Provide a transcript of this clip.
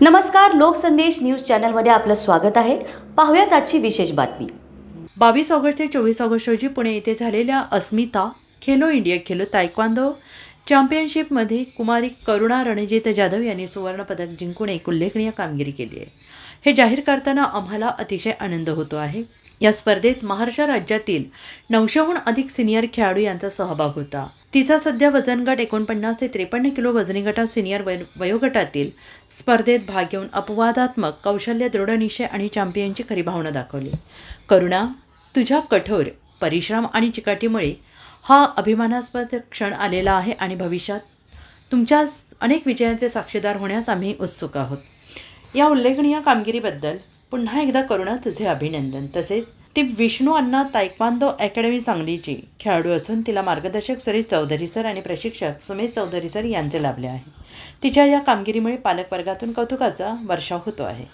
नमस्कार लोकसंदेश न्यूज चॅनलमध्ये आपलं स्वागत आहे. पाहूयात आजची विशेष बातमी. बावीस ऑगस्ट ते चोवीस ऑगस्ट रोजी पुणे येथे झालेल्या अस्मिता खेलो इंडिया खेलो तायक्वांदो चॅम्पियनशिपमध्ये कुमारी करुणा रणजित जाधव यांनी सुवर्णपदक जिंकून एक उल्लेखनीय कामगिरी केली आहे. हे जाहीर करताना आम्हाला अतिशय आनंद होतो आहे. या स्पर्धेत महाराष्ट्र राज्यातील नऊशेहून अधिक सिनियर खेळाडू यांचा सहभाग होता. तिचा सध्या वजन गट एकोणपन्नास ते त्रेपन्न किलो वजनी गटात सिनियर वय वयोगटातील स्पर्धेत भाग घेऊन अपवादात्मक कौशल्य दृढनिश्चय आणि चॅम्पियनची खरी भावना दाखवली. करुणा तुझ्या कठोर परिश्रम आणि चिकाटीमुळे हा अभिमानास्पद क्षण आलेला आहे आणि भविष्यात तुमच्या अनेक विजयांचे साक्षीदार होण्यास आम्ही उत्सुक आहोत. या उल्लेखनीय कामगिरीबद्दल पुन्हा एकदा करुणा तुझे अभिनंदन. तसेच ती विष्णू अण्णा तायक्वांदो अकॅडमी सांगलीची. खेळाडू असून तिला मार्गदर्शक सुरेश चौधरी सर आणि प्रशिक्षक सुमेश चौधरी सर यांचे लाभले आहे. तिच्या या कामगिरीमुळे पालकवर्गातून कौतुकाचा वर्षाव होतो आहे.